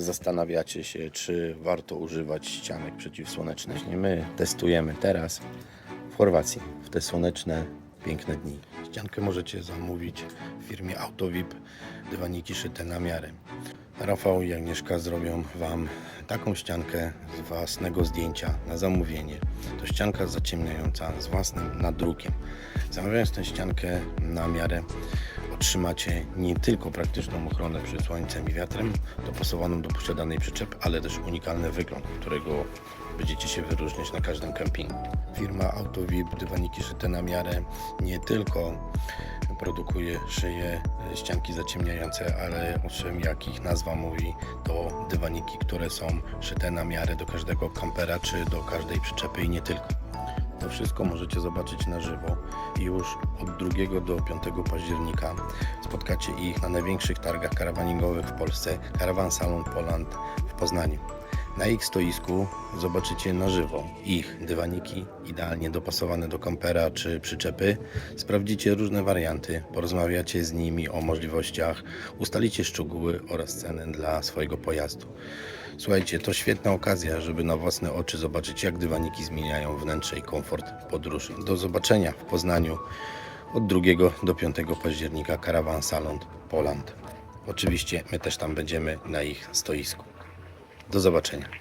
Zastanawiacie się, czy warto używać ścianek przeciwsłonecznych. My testujemy teraz w Chorwacji, w te słoneczne, piękne dni. Ściankę możecie zamówić w firmie Autovip, dywaniki szyte na miarę. Rafał i Agnieszka zrobią Wam taką ściankę z własnego zdjęcia na zamówienie. To ścianka zaciemniająca z własnym nadrukiem. Zamawiając tę ściankę na miarę otrzymacie nie tylko praktyczną ochronę przed słońcem i wiatrem, dopasowaną do posiadanej przyczepy, ale też unikalny wygląd, którego będziecie się wyróżniać na każdym kempingu. Firma Autovip dywaniki szyte na miarę nie tylko produkuje, szyje e, ścianki zaciemniające, ale owszem, jak ich nazwa mówi, to dywaniki, które są szyte na miarę do każdego kampera czy do każdej przyczepy i nie tylko. To wszystko możecie zobaczyć na żywo już od 2 do 5 października spotkacie ich na największych targach karawaningowych w Polsce Caravan Salon Poland w Poznaniu. Na ich stoisku zobaczycie na żywo ich dywaniki idealnie dopasowane do kampera czy przyczepy. Sprawdzicie różne warianty, porozmawiacie z nimi o możliwościach, ustalicie szczegóły oraz ceny dla swojego pojazdu. Słuchajcie, to świetna okazja, żeby na własne oczy zobaczyć, jak dywaniki zmieniają wnętrze i komfort podróży. Do zobaczenia w Poznaniu od 2 do 5 października Caravan Salon Poland. Oczywiście my też tam będziemy na ich stoisku. Do zobaczenia.